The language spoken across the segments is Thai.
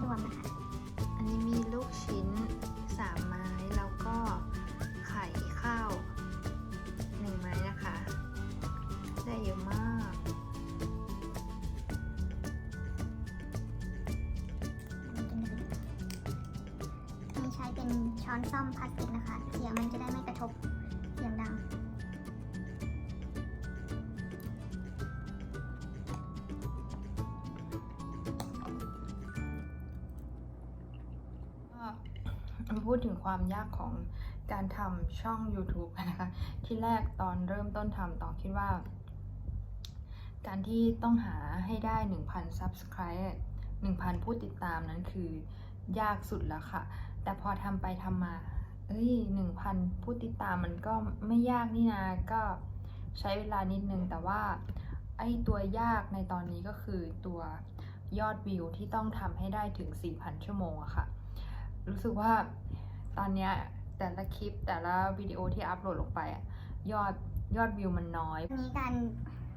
ส่วนนะคะ อันนี้มีลูกชิ้น 3 ไม้ แล้วก็ไข่ข้าว 1 ไม้นะคะ ได้เยอะมาก ใช้เป็นช้อนซ่อมพลาสติกนะคะ เสียงมันจะได้ไม่กระทบเสียงดัง มาพูดถึงความยากของการทำช่อง YouTube นะคะ ที่แรกตอนเริ่มต้นทำตองคิดว่า การที่ต้องหาให้ได้ 1,000 Subscribe 1,000 ผู้ติดตามนั้นคือยากสุดแล้วค่ะ แต่พอทำไปทำมา เอ้ย 1,000 ผู้ติดตามมันก็ไม่ยากนี่นะก็ใช้เวลานิดนึง แต่ว่าไอ้ตัวยากในตอนนี้ก็คือตัวยอดวิวที่ต้องทำให้ได้ถึง 4,000 ชั่วโมงอะค่ะ รู้สึกว่าตอนเนี้ยแต่ละคลิปแต่ละวิดีโอที่อัพโหลดลงไปอะยอดยอดวิวมันน้อยอันนี้การ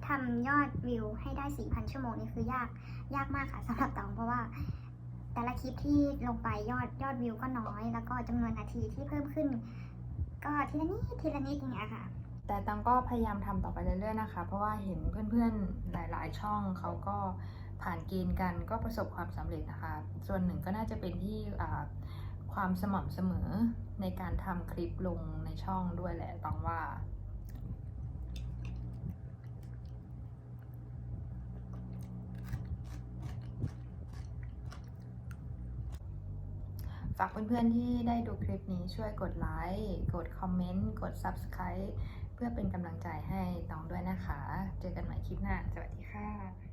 ทำยอดวิวให้ได้ 4,000 ชั่วโมงนี่คือยากยากมากค่ะสำหรับตองเพราะว่า แต่ละคลิปที่ลงไปยอดยอดวิวก็น้อย แล้วก็จำนวนนาทีที่เพิ่มขึ้น ก็ทีละนิดทีละนิดอย่างเงี้ยค่ะ แต่ตังก็พยายามทำต่อไปเรื่อยๆนะคะ เพราะว่าเห็นเพื่อนๆหลาย ๆ ช่องเขาก็ผ่านเกณฑ์กันก็ประสบความสำเร็จนะคะ ส่วนหนึ่งก็น่าจะเป็นที่อ่า ความสม่ำเสมอในการทำคลิปลงในช่องด้วยแหละตองว่า ฝากเพื่อนๆที่ได้ดูคลิปนี้ช่วยกดไลค์ กดคอมเมนต์ กด Subscribe เพื่อเป็นกำลังใจให้ตองด้วยนะคะ เจอกันใหม่คลิปหน้า สวัสดีค่ะ